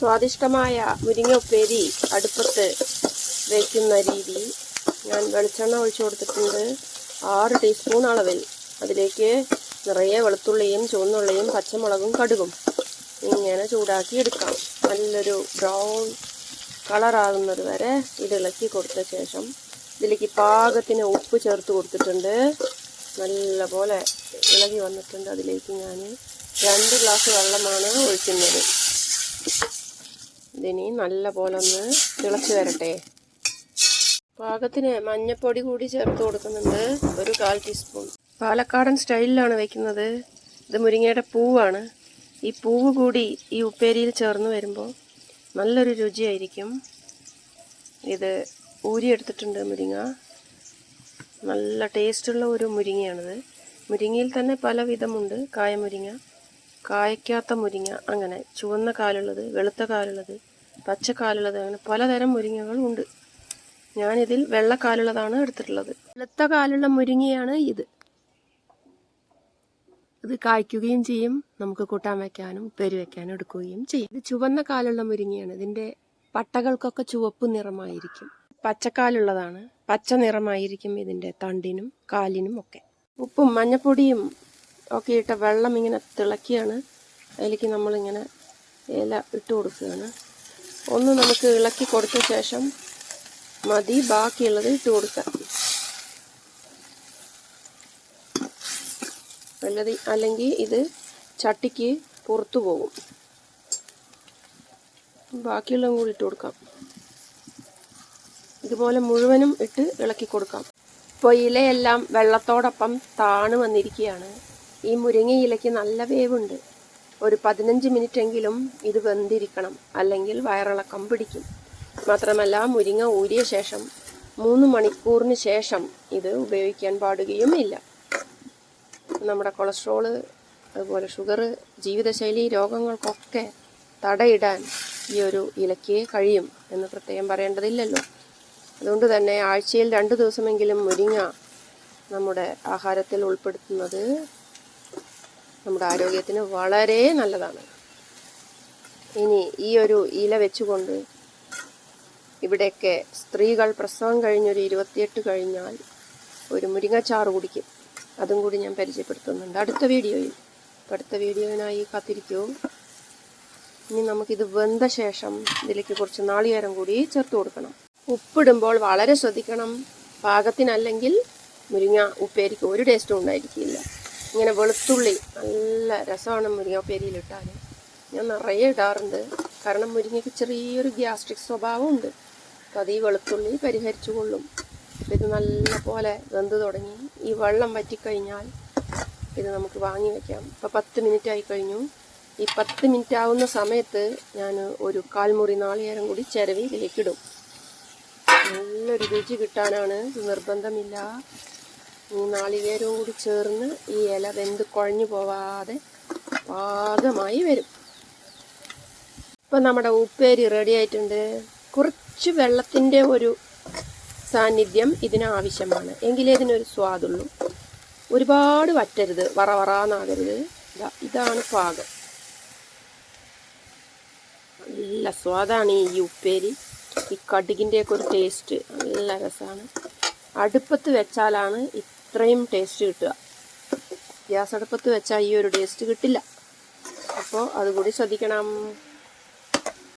സ്വാദിഷ്ടമായ മുരിങ്ങ ഉപ്പേരി അടുപ്പത്ത് വയ്ക്കുന്ന രീതി ഞാൻ വെളിച്ചെണ്ണ ഒഴിച്ചു കൊടുത്തിട്ടുണ്ട്. ആറ് ടീസ്പൂൺ അളവിൽ. അതിലേക്ക് നിറയെ വെളുത്തുള്ളിയും ചുവന്നുള്ളിയും പച്ചമുളകും കടുകും. ഇങ്ങനെ ചൂടാക്കി എടുക്കാം. നല്ലൊരു ബ്രൗൺ കളറാകുന്നത് വരെ ഇത് ഇളക്കി കൊടുത്ത ശേഷം ഇതിലേക്ക് പാകത്തിന് ഉപ്പ് ചേർത്ത് കൊടുത്തിട്ടുണ്ട്. നല്ല പോലെ ഇളകി വന്നിട്ടുണ്ട്. അതിലേക്ക് ഞാൻ രണ്ട് ഗ്ലാസ് വെള്ളമാണ് ഒഴിക്കുന്നത്. ഇതിനി നല്ല പോലെ ഒന്ന് തിളച്ച് വരട്ടെ. പാകത്തിന് മഞ്ഞപ്പൊടി കൂടി ചേർത്ത് കൊടുക്കുന്നുണ്ട്. ഒരു കാൽ ടീസ്പൂൺ. പാലക്കാടൻ സ്റ്റൈലിലാണ് വെക്കുന്നത്. ഇത് മുരിങ്ങയുടെ പൂവാണ്. ഈ പൂവ് കൂടി ഈ ഉപ്പേരിയിൽ ചേർന്ന് വരുമ്പോൾ നല്ലൊരു രുചിയായിരിക്കും. ഇത് ഊരിയെടുത്തിട്ടുണ്ട് മുരിങ്ങ. നല്ല ടേസ്റ്റുള്ള ഒരു മുരിങ്ങയാണിത്. മുരിങ്ങയിൽ തന്നെ പലവിധമുണ്ട് കായമുരിങ്ങ. കായ്ക്കാത്ത മുരിങ്ങ അങ്ങനെ ചുവന്ന കാലുള്ളത് വെളുത്ത കാലുള്ളത് പച്ചക്കാലുള്ളത് അങ്ങനെ പലതരം മുരിങ്ങകൾ ഉണ്ട്. ഞാനിതിൽ വെള്ളക്കാലുള്ളതാണ് എടുത്തിട്ടുള്ളത്. വെളുത്ത കാലുള്ള മുരിങ്ങയാണ് ഇത്. ഇത് കായ്ക്കുകയും ചെയ്യും നമുക്ക് കൂട്ടാൻ വയ്ക്കാനും ഉപ്പേരി വയ്ക്കാനും എടുക്കുകയും ചെയ്യും. ഇത് ചുവന്ന കാലുള്ള മുരിങ്ങയാണ്. ഇതിന്റെ പട്ടകൾക്കൊക്കെ ചുവപ്പ് നിറമായിരിക്കും. പച്ചക്കാലുള്ളതാണ് പച്ച നിറമായിരിക്കും ഇതിന്റെ തണ്ടിനും കാലിനും ഒക്കെ. ഉപ്പും മഞ്ഞപ്പൊടിയും ഒക്കെ ഇട്ട വെള്ളം ഇങ്ങനെ തിളക്കിയാണ്. അതിലേക്ക് നമ്മളിങ്ങനെ ഇല ഇട്ട് കൊടുക്കുകയാണ്. ഒന്ന് നമുക്ക് ഇളക്കി കൊടുത്ത ശേഷം മതി ബാക്കിയുള്ളത് ഇട്ട് കൊടുക്കാം. അല്ലത് അല്ലെങ്കിൽ ഇത് ചട്ടിക്ക് പുറത്തു പോകും. ബാക്കിയുള്ളതും കൂടി ഇട്ട് കൊടുക്കാം. ഇതുപോലെ മുഴുവനും ഇട്ട് ഇളക്കി കൊടുക്കാം. ഇപ്പോൾ ഇലയെല്ലാം വെള്ളത്തോടൊപ്പം താണു വന്നിരിക്കുകയാണ്. ഈ മുരിങ്ങ ഇലയ്ക്ക് നല്ല വേവുണ്ട്. ഒരു പതിനഞ്ച് മിനിറ്റ് എങ്കിലും ഇത് വെന്തിരിക്കണം. അല്ലെങ്കിൽ വയറിളക്കം പിടിക്കും. മാത്രമല്ല മുരിങ്ങ ഊരിയ ശേഷം മൂന്ന് മണിക്കൂറിന് ശേഷം ഇത് ഉപയോഗിക്കാൻ പാടുകയും ഇല്ല നമ്മുടെ കൊളസ്ട്രോൾ അതുപോലെ ഷുഗർ ജീവിതശൈലി രോഗങ്ങൾക്കൊക്കെ തടയിടാൻ ഈ ഒരു ഇലയ്ക്ക് കഴിയും എന്ന് പ്രത്യേകം പറയേണ്ടതില്ലല്ലോ. അതുകൊണ്ട് തന്നെ ആഴ്ചയിൽ രണ്ട് ദിവസമെങ്കിലും മുരിങ്ങ നമ്മുടെ ആഹാരത്തിൽ ഉൾപ്പെടുത്തുന്നത് നമ്മുടെ ആരോഗ്യത്തിന് വളരെ നല്ലതാണ്. ഇനി ഈ ഒരു ഇല വെച്ചുകൊണ്ട് ഇവിടെയൊക്കെ സ്ത്രീകൾ പ്രസവം കഴിഞ്ഞൊരു ഇരുപത്തിയെട്ട് കഴിഞ്ഞാൽ ഒരു മുരിങ്ങച്ചാറ് കുടിക്കും. അതും കൂടി ഞാൻ പരിചയപ്പെടുത്തുന്നുണ്ട്. അടുത്ത വീഡിയോയിൽ. അടുത്ത വീഡിയോയിനായി കാത്തിരിക്കൂ. ഇനി നമുക്കിത് വെന്ത ശേഷം ഇതിലേക്ക് കുറച്ച് നാളികേരം കൂടി ചേർത്ത് കൊടുക്കണം. ഉപ്പിടുമ്പോൾ വളരെ ശ്രദ്ധിക്കണം. പാകത്തിനല്ലെങ്കിൽ മുരിങ്ങ ഉപ്പേരിക്ക് ഒരു ടേസ്റ്റും ഉണ്ടായിരിക്കില്ല. ഇങ്ങനെ വെളുത്തുള്ളി നല്ല രസമാണ് മുരിങ്ങ ഉപ്പേരിയിലിട്ടാൽ ഞാൻ നിറയെ ഇടാറുണ്ട്. കാരണം മുരിങ്ങയ്ക്ക് ചെറിയൊരു ഗ്യാസ്ട്രിക് സ്വഭാവമുണ്ട്. അപ്പോൾ അത് ഈ വെളുത്തുള്ളി പരിഹരിച്ചു കൊള്ളും. ഇത് നല്ല പോലെ വെന്ത് തുടങ്ങി. ഈ വെള്ളം വറ്റിക്കഴിഞ്ഞാൽ ഇത് നമുക്ക് വാങ്ങി വയ്ക്കാം ഇപ്പോൾ പത്ത് മിനിറ്റ് ആയി കഴിഞ്ഞു. ഈ പത്ത് മിനിറ്റ് ആവുന്ന സമയത്ത് ഞാൻ ഒരു കാൽമുറി നാളികേരം കൂടി ചിരവിയിലേക്കിടും നല്ലൊരു രുചി കിട്ടാനാണ്. നിർബന്ധമില്ല. ഈ നാളികേരവും കൂടി ചേർന്ന് ഈ ഇല വെന്ത് കുഴഞ്ഞു പോവാതെ പാകമായി വരും. ഇപ്പം നമ്മുടെ ഉപ്പേരി റെഡി ആയിട്ടുണ്ട്. കുറച്ച് വെള്ളത്തിന്റെ ഒരു സാന്നിധ്യം ഇതിനാവശ്യമാണ്. എങ്കിലേ ഇതിനൊരു സ്വാദുള്ളൂ. ഒരുപാട് വറ്റരുത്. വറ വറാന്നാകരുത്. ഇതാ ഇതാണ് പാകം. നല്ല സ്വാദാണ് ഈ ഉപ്പേരി. ഈ കടുകിന്റെയൊക്കെ ഒരു ടേസ്റ്റ് നല്ല രസമാണ് അടുപ്പത്ത് വെച്ചാലാണ് ഇത്രയും ടേസ്റ്റ് കിട്ടുക. ഗ്യാസ് അടുപ്പത്ത് വെച്ചാൽ ഈ ഒരു ടേസ്റ്റ് കിട്ടില്ല. അപ്പോൾ അതുകൂടി ശ്രദ്ധിക്കണം.